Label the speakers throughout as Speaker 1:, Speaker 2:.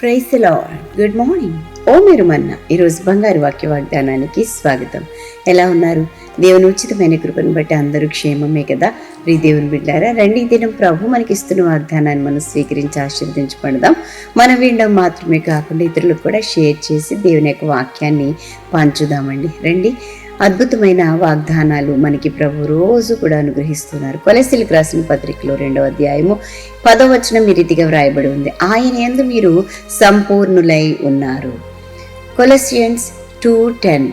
Speaker 1: Price good morning ఓ మీరు మన్న ఈరోజు బంగారు వాక్య వాగ్దానానికి స్వాగతం. ఎలా ఉన్నారు? దేవుని ఉచితమైన కృపను బట్టి అందరూ క్షేమమే కదా? రీ దేవుని బిడ్డారా రండి దినం ప్రభు మనకి ఇస్తున్న వాగ్దానాన్ని మనం స్వీకరించి ఆశీర్వదించబడదాం. మనం వినడం మాత్రమే కాకుండా ఇతరులకు కూడా షేర్ చేసి దేవుని యొక్క వాక్యాన్ని పంచుదామండి. రండి అద్భుతమైన వాగ్దానాలు మనకి ప్రభు రోజు కూడా అనుగ్రహిస్తున్నారు. కొలసిలకు రాసిన పత్రికలో రెండవ అధ్యాయము పదవచనం ఈ రీతిగా వ్రాయబడి ఉంది. ఆయన ఎందు మీరు సంపూర్ణులై ఉన్నారు. Colossians two ten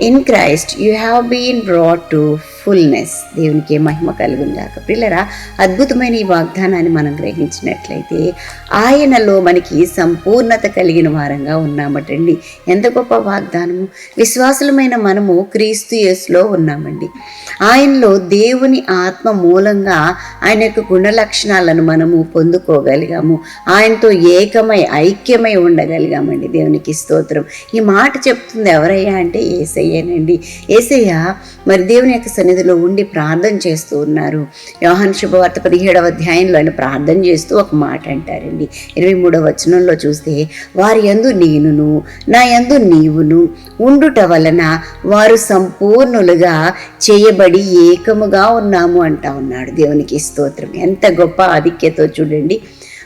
Speaker 1: in Christ you have been brought to fullness దేవునికి మహిమ కలుగుందాక పిల్లరా అద్భుతమైన ఈ వాగ్దానాన్ని మనం గ్రహించినట్లయితే ఆయనలో మనకి సంపూర్ణత కలిగిన వారంగా ఉన్నామటండి. ఎంత గొప్ప వాగ్దానము. విశ్వాసులమైన మనము క్రీస్తు యేసులో ఉన్నామండి. ఆయనలో దేవుని ఆత్మ మూలంగా ఆయన యొక్క గుణ లక్షణాలను మనము పొందుకోగలిగాము. ఆయనతో ఏకమై ఐక్యమై ఉండగలిగామండి దేవునికి స్తోత్రం. ఈ మాట చెప్తుంది ఎవరయ్యా అంటే ఏసయ్యేనండి. ఏసయ్య మరి దేవుని యొక్క సన్నిధిలో ఉండి ప్రార్థన చేస్తూ ఉన్నారు. యోహాన్ శుభవార్త పదిహేడవ అధ్యాయంలో ఆయన ప్రార్థన చేస్తూ ఒక మాట అంటారండి. ఇరవై మూడవ వచనంలో చూస్తే వారి యందు నేనును నా యందు నీవును. ఉండుట వలన వారు సంపూర్ణులుగా చేయబడి ఏకముగా ఉన్నాము అంటా ఉన్నాడు దేవునికి స్తోత్రం. ఎంత గొప్ప ఆధిక్యతో చూడండి.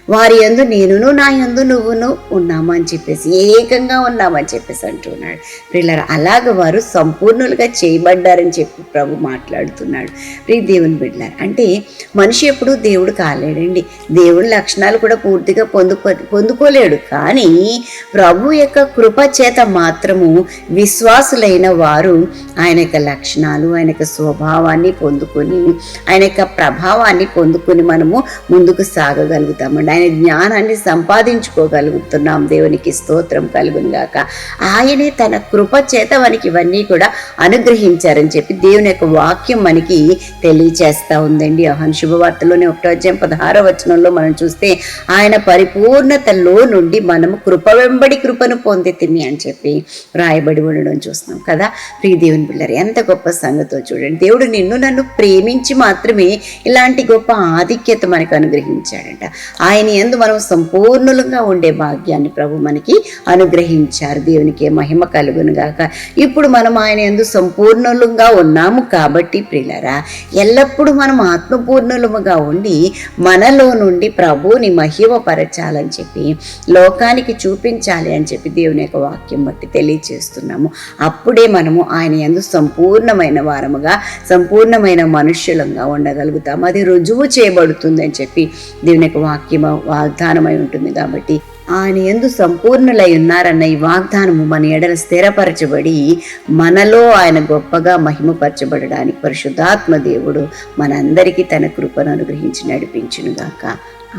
Speaker 1: వారి యందు నేనును నా యందు నువ్వును ఉన్నాము అని చెప్పేసి ఏకంగా ఉన్నామని చెప్పేసి అంటున్నాడు. పిల్లలు అలాగ వారు సంపూర్ణులుగా చేయబడ్డారని చెప్పి ప్రభు మాట్లాడుతున్నాడు. ప్రియ దేవుని బిడ్డారు అంటే మనిషి ఎప్పుడు దేవుడు కాలేడండి. దేవుడి లక్షణాలు కూడా పూర్తిగా పొందుకో పొందుకోలేడు. కానీ ప్రభు యొక్క కృప చేత మాత్రము విశ్వాసులైన వారు ఆయన యొక్క లక్షణాలు ఆయన యొక్క స్వభావాన్ని పొందుకొని ఆయన యొక్క ప్రభావాన్ని పొందుకొని మనము ముందుకు సాగగలుగుతామండి. ఆయన జ్ఞానాన్ని సంపాదించుకోగలుగుతున్నాం. దేవునికి స్తోత్రం కలుగును గాక. ఆయనే తన కృప చేత మనకి ఇవన్నీ కూడా అనుగ్రహించారని చెప్పి దేవుని యొక్క వాక్యం మనకి తెలియచేస్తూ ఉందండి. అహన్ శుభవార్తలోనే ఒకటో అధ్యాయం పదహారో వచనంలో మనం చూస్తే ఆయన పరిపూర్ణతలో నుండి మనము కృప వెంబడి కృపను పొందితిమి అని చెప్పి రాయబడి ఉండడం చూస్తున్నాం కదా. ప్రియ దేవుని పిల్లలు ఎంత గొప్ప సంగతో చూడండి. దేవుడు నిన్ను నన్ను ప్రేమించి మాత్రమే ఇలాంటి గొప్ప ఆధిక్యత మనకు అనుగ్రహించాడంట. ఆయన ఎందు మనం సంపూర్ణులుగా ఉండే భాగ్యాన్ని ప్రభు మనకి అనుగ్రహించారు. దేవునికి మహిమ కలుగును గాక. ఇప్పుడు మనం ఆయన ఎందు సంపూర్ణులుగా ఉన్నాము కాబట్టి ప్రిలరా ఎల్లప్పుడూ మనం ఆత్మపూర్ణులుగా ఉండి మనలో నుండి ప్రభువుని మహిమపరచాలని చెప్పి లోకానికి చూపించాలి అని చెప్పి దేవుని యొక్క వాక్యం బట్టి తెలియచేస్తున్నాము. అప్పుడే మనము ఆయన ఎందు సంపూర్ణమైన వారముగా సంపూర్ణమైన మనుష్యులంగా ఉండగలుగుతాము అది రుజువు చేయబడుతుంది అని చెప్పి దేవుని యొక్క వాక్యం వాగ్దానమై ఉంటుంది కాబట్టి ఆయన ఎందు సంపూర్ణులై ఉన్నారన్న ఈ వాగ్దానము మన ఎడల స్థిరపరచబడి మనలో ఆయన గొప్పగా మహిమపరచబడడానికి పరిశుద్ధాత్మ దేవుడు మనందరికీ తన కృపను అనుగ్రహించి నడిపించునుగాక.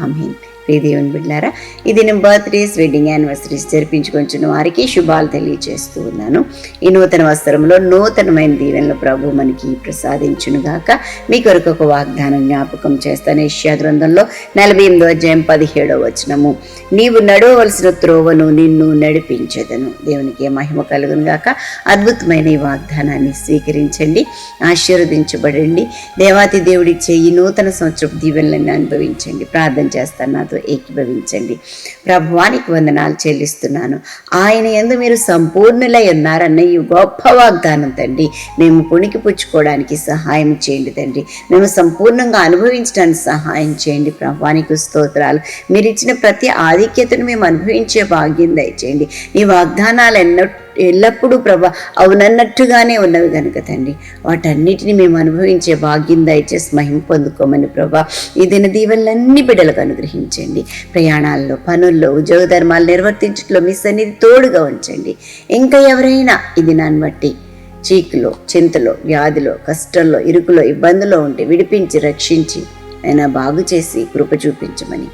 Speaker 1: ఆమె ప్రియ దేవుని బిడ్డారా. ఇది నేను బర్త్డేస్ వెడ్డింగ్ యానివర్సరీస్ జరిపించుకొంచున్న వారికి శుభాలు తెలియజేస్తూ ఉన్నాను. ఈ నూతన వస్త్రంలో నూతనమైన దీవెనలు ప్రభు మనకి ప్రసాదించునుగాక మీ కొరకు ఒక వాగ్దానం జ్ఞాపకం చేస్తాను. ఏష్యా గ్రంథంలో నలభై ఎనిమిదో అధ్యాయం పదిహేడో వచనము. నీవు నడవవలసిన త్రోవను నిన్ను నడిపించదను. దేవునికి మహిమ కలుగును గాక. అద్భుతమైన ఈ వాగ్దానాన్ని స్వీకరించండి. ఆశీర్వదించబడండి. దేవాతి దేవుడిచ్చే ఈ నూతన సంవత్సరపు దీవెనలను అనుభవించండి. ప్రార్థన చేస్తాను నాతో ఏకీభవించండి. ప్రభువానికి వందనాలు చెల్లిస్తున్నాను. ఆయన ఎందు మీరు సంపూర్ణులై ఉన్నారన్న ఈ గొప్ప వాగ్దానం తండ్రి. మేము పుణికి పుచ్చుకోవడానికి సహాయం చేయండి తండ్రి. మేము సంపూర్ణంగా అనుభవించడానికి సహాయం చేయండి. ప్రభువానికి స్తోత్రాలు. మీరు ఇచ్చిన ప్రతి ఆధిక్యతను మేము అనుభవించే భాగ్యం దయచేయండి. ఈ వాగ్దానాలు ఎన్నో ఎల్లప్పుడూ ప్రభా అవునన్నట్టుగానే ఉన్నవి కనుక తండ్రి. వాటన్నిటిని మేము అనుభవించే భాగ్యం దయచేసి మహిమ పొందుకోమని ప్రభా ఈ దిన దీవెనలన్నీ బిడ్డలకు అనుగ్రహించండి. ప్రయాణాల్లో పనుల్లో ఉద్యోగ ధర్మాలు నిర్వర్తించట్లో మీ సన్నిధి తోడుగా ఉంచండి. ఇంకా ఎవరైనా ఈ దినాన్ని బట్టి చీకులో చింతలో వ్యాధిలో కష్టంలో ఇరుకులో ఇబ్బందులో ఉంటే విడిపించి రక్షించి ఆయన బాగు చేసి కృప చూపించమని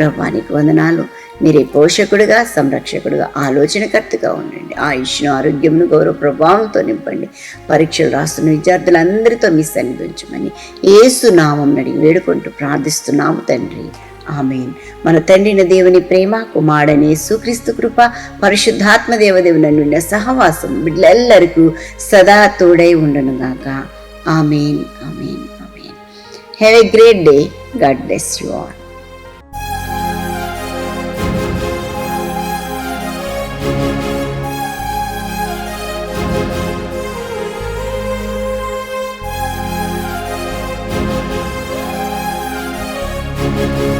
Speaker 1: ప్రభానికి వందనాలు. మీరే పోషకుడుగా సంరక్షకుడుగా ఆలోచనకర్తగా ఉండండి. ఆయుష్ను ఆరోగ్యమును గౌరవ ప్రభావంతో నింపండి. పరీక్షలు రాస్తున్న విద్యార్థులందరితో మీ సన్నిధి ఉంచమని ఏసు నామం అడిగి వేడుకుంటూ ప్రార్థిస్తున్నాము తండ్రి. ఆమెన్. మన తండ్రిన దేవుని ప్రేమ కుమారుడని సుక్రీస్తు కృప పరిశుద్ధాత్మ దేవదేవుని నుండి సహవాసం బిడ్డలెల్లరికూ సదా తోడై ఉండనుగాక. Amen amen amen. Have a great day God bless you all Thank you.